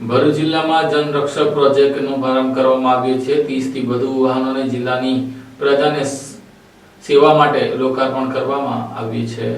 ભરૂચ જિલ્લામાં જનરક્ષક પ્રોજેક્ટનો પ્રારંભ કરવામાં આવ્યો છે. ત્રીસથી વધુ વાહનોને જિલ્લાની પ્રજાને સેવા માટે લોકાર્પણ કરવામાં આવ્યું છે.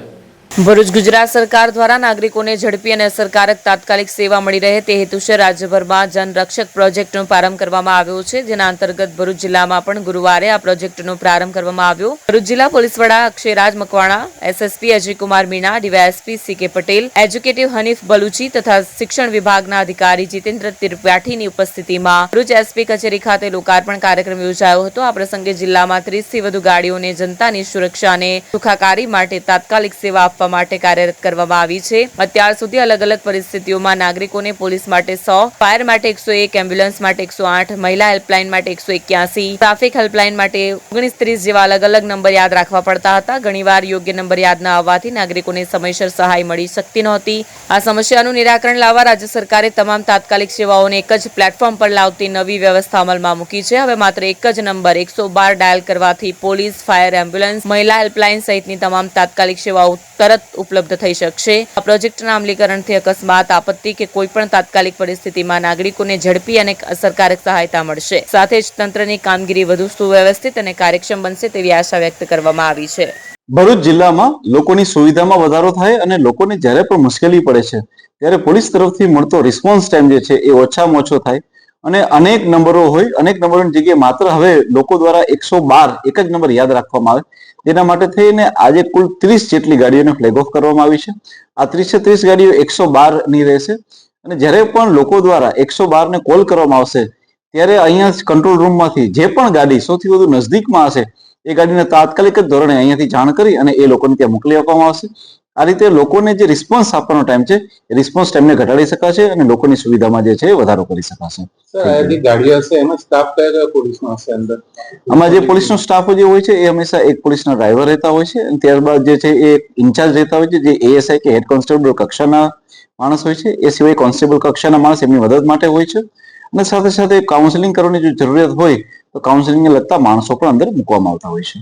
ભરૂચ ગુજરાત સરકાર દ્વારા નાગરિકોને ઝડપી અને અસરકારક તાત્કાલિક સેવા મળી રહે તે હેતુસર રાજ્યભરમાં જનરક્ષક પ્રોજેક્ટનો પ્રારંભ કરવામાં આવ્યો છે, જેના અંતર્ગત ભરૂચ જિલ્લામાં પણ ગુરુવારે આ પ્રોજેક્ટનો પ્રારંભ કરવામાં આવ્યો. ભરૂચ જિલ્લા પોલીસ વડા Akshayraj Makwana, SSP Ajaykumar Meena, DYSP C K Patel, executive Hanif બલુચી તથા શિક્ષણ વિભાગના અધિકારી જીતેન્દ્ર ત્રિપાઠીની ઉપસ્થિતિમાં ભરૂચ એસપી કચેરી ખાતે લોકાર્પણ કાર્યક્રમ યોજાયો હતો. આ પ્રસંગે જિલ્લામાં ત્રીસથી વધુ ગાડીઓને જનતાની સુરક્ષા અને સુખાકારી માટે તાત્કાલિક સેવા આપવા માટે કાર્યરત કરવામાં આવી છે. અત્યાર સુધી અલગ અલગ પરિસ્થિતિઓમાં નાગરિકોને પોલીસ માટે સો, ફાયર માટે એકસો એક, એમ્બ્યુલન્સ માટે એકસો મહિલા હેલ્પલાઇન માટે એકસો ટ્રાફિક હેલ્પલાઇન માટે ઓગણીસ ત્રીસ જેવા અલગ અલગ નંબર યાદ રાખવા પડતા હતા. ઘણીવાર યોગ્ય નંબર યાદ ન આવવાથી નાગરિકોને સમયસર સહાય મળી શકતી નહોતી. આ સમસ્યાનું નિરાકરણ લાવવા રાજ્ય સરકારે તમામ તાત્કાલિક સેવાઓને એક જ પ્લેટફોર્મ પર લાવતી નવી વ્યવસ્થા અમલમાં મૂકી છે. હવે માત્ર એક જ નંબર એકસો બાર ડાયલ કરવાથી પોલીસ, ફાયર, એમ્બ્યુલન્સ, મહિલા હેલ્પલાઇન સહિતની તમામ તાત્કાલિક સેવાઓ તરત ઉપલબ્ધ થઈ શકશે. આ પ્રોજેક્ટના અમલીકરણથી અકસ્માત, આપત્તિ કે કોઈ પણ તાત્કાલિક પરિસ્થિતિમાં નાગરિકોને ઝડપી અને અસરકારક સહાયતા મળશે. સાથે જ તંત્રની કામગીરી વધુ સુવ્યવસ્થિત અને કાર્યક્ષમ બનશે તેવી આશા વ્યક્ત કરવામાં આવી છે. ભરૂચ જિલ્લામાં લોકોની સુવિધામાં વધારો થાય અને લોકોને જ્યારે પણ મુશ્કેલી પડે છે, ત્યારે પોલીસ તરફથી મળતો રિસ્પોન્સ ટાઈમ જે છે એ ઓછામાં ઓછો થાય. અને અનેક નંબરો હોય, અનેક નંબરોની જગ્યાએ માત્ર હવે લોકો દ્વારા એકસો બાર એક જ નંબર યાદ રાખવામાં આવે. તેના માટે થઈને આજે કુલ ત્રીસ જેટલી ગાડીઓને ફ્લેગ ઓફ કરવામાં આવી છે. આ ત્રીસે ત્રીસ ગાડીઓ એકસો બારની રહેશે. અને જ્યારે પણ લોકો દ્વારા એકસો બાર ને કોલ કરવામાં આવશે, ત્યારે અહીંયા કંટ્રોલ રૂમમાંથી જે પણ ગાડી સૌથી વધુ નજદીકમાં હશે એ ગાડીને તાત્કાલિક જ ધોરણે અહીંયાથી જાણ કરી અને એ લોકોને ત્યાં મોકલી આપવામાં આવશે. આ રીતે લોકોને જે રિસ્પોન્સ આપવાનો ટાઈમ છે એ રિસ્પોન્સ ટાઈમને ઘટાડી શકાશે અને લોકોની સુવિધામાં જે છે એ વધારો કરી શકાશે. આમાં જે પોલીસનો સ્ટાફ જે હોય છે એ હંમેશા એક પોલીસના ડ્રાઈવર રહેતા હોય છે અને ત્યારબાદ જે છે એ ઇન્ચાર્જ રહેતા હોય છે જે એએસઆઈ કે હેડ કોન્સ્ટેબલ કક્ષાના માણસ હોય છે. એ સિવાય કોન્સ્ટેબલ કક્ષાના માણસ એમની મદદ માટે હોય છે. અને સાથે સાથે કાઉન્સેલિંગ કરવાની જો જરૂરિયાત હોય તો કાઉન્સેલિંગને લગતા માણસો પણ અંદર મૂકવામાં આવતા હોય છે.